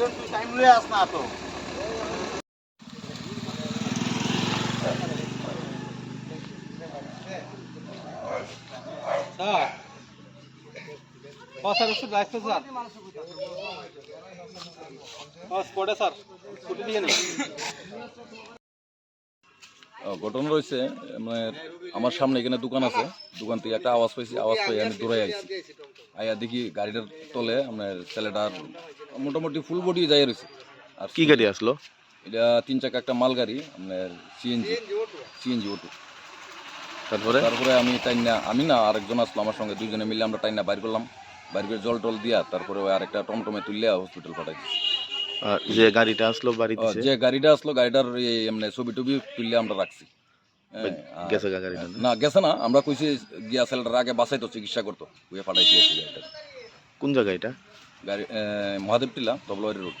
Serious না তো। Sir ও sir ওষুধ লাগছে স্যার ও স্পটে স্যার স্কুটি দিয়ে নেই ঘটনা রয়েছে মানে আমার সামনে এখানে দোকান আছে। দোকান থেকে একটা আওয়াজ পাইছি আওয়াজ পাই আমি দূরে আইছি। আইয়া দেখি গাড়িটার তলে আপনার ছেলেটার মোটামুটি ফুল বডি যাই রয়েছে। আর কি গাড়ি আসলো? এটা তিন চাকা একটা মাল গাড়ি আপনার সিএনজি সিএনজি অটো তারপরে? তারপরে আমি টাইনা আমি না আরেকজন আসলো আমার সঙ্গে দুইজনে মিলে আমরা টাইনা বাইর করলাম। বাইর করে জল টল দিয়া তারপরে ওই আরেকটা টমটমে তুললে হসপিটাল পাঠাই দিচ্ছি আর যে গাড়িটা আসলো বাড়িতে যে গাড়িটা আসলো গাড়িটার এই এমনি ছবি টবি তুললে আমরা রাখছি। হ্যাঁ, গেছে গাড়িটা? না? গেছে না আমরা কইছি গিয়া ছেলেটার আগে বাসাইতো চিকিৎসা করতো ওই পাঠাইছি গাড়িটা কোন জায়গা এটা? গাড়ি মহাদেব টিলা তবলবাড়ি রোড